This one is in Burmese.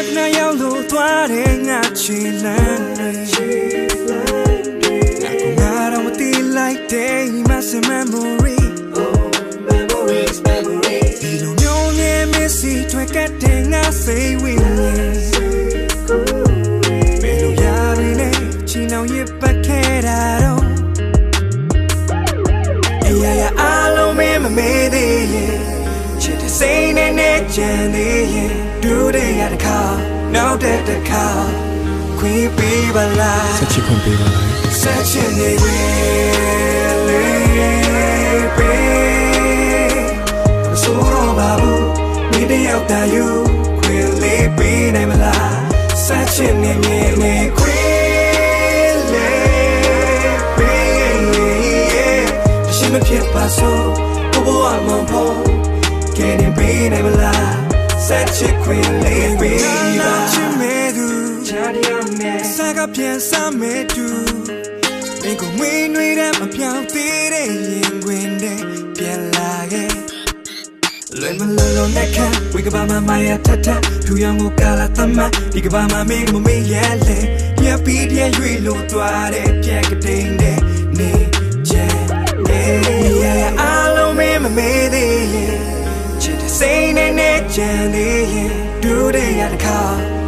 ခဏရောက်လို့သွားတဲ့ငါချီလန်းတွေငါကငါတော့မသိလိုက်တဲ့ my memory Memories, memories. ဒီလိုမျိုးနဲ့ Messi ထွက်ကတဲ့ငါစိတ်ဝင်နေဘယ်လိုရရလဲချီ တ်နဲ့နဲ့ကြံသေးရင်ဒူတဲ့ရတဲ့ခါနောက်တဲ့တစ်ခါခွေးပေးပါလားဆက်ချစ်ခွင့်ပေးပါလား Such a nigga So no babu Ni de ရောက်တာယူခွေလေးပေးနိုင်မလား Such a nigga me ခွေလေးပေးရှိမဖြစ်ပါဆိုဘဘဝမဖို့ကဲနေပေး နိုင်မလား Such a ခွေလေးပေးပါချင်မဲ့သူချာဒီယမဲစကားပြန်စမဲ့သူမင်းကိုမွေးနွေးတဲ့မပြောင်းသေးတဲ့ရင်ခွင်တဲ့ပြန်လာခဲ့လွယ်မလုံးလုံးနဲ့ခံဝေကဘာမမရထထသူရောင်ကိုကာလာသမဒီကဘာမမင်းမမေးရလေရပီးပြရွေလို့သွားတဲ့ပြက်ကတိန်တဲ့နေချဲနေ ကြံသေးရင်ဒူတဲ့ရတဲ့ခါ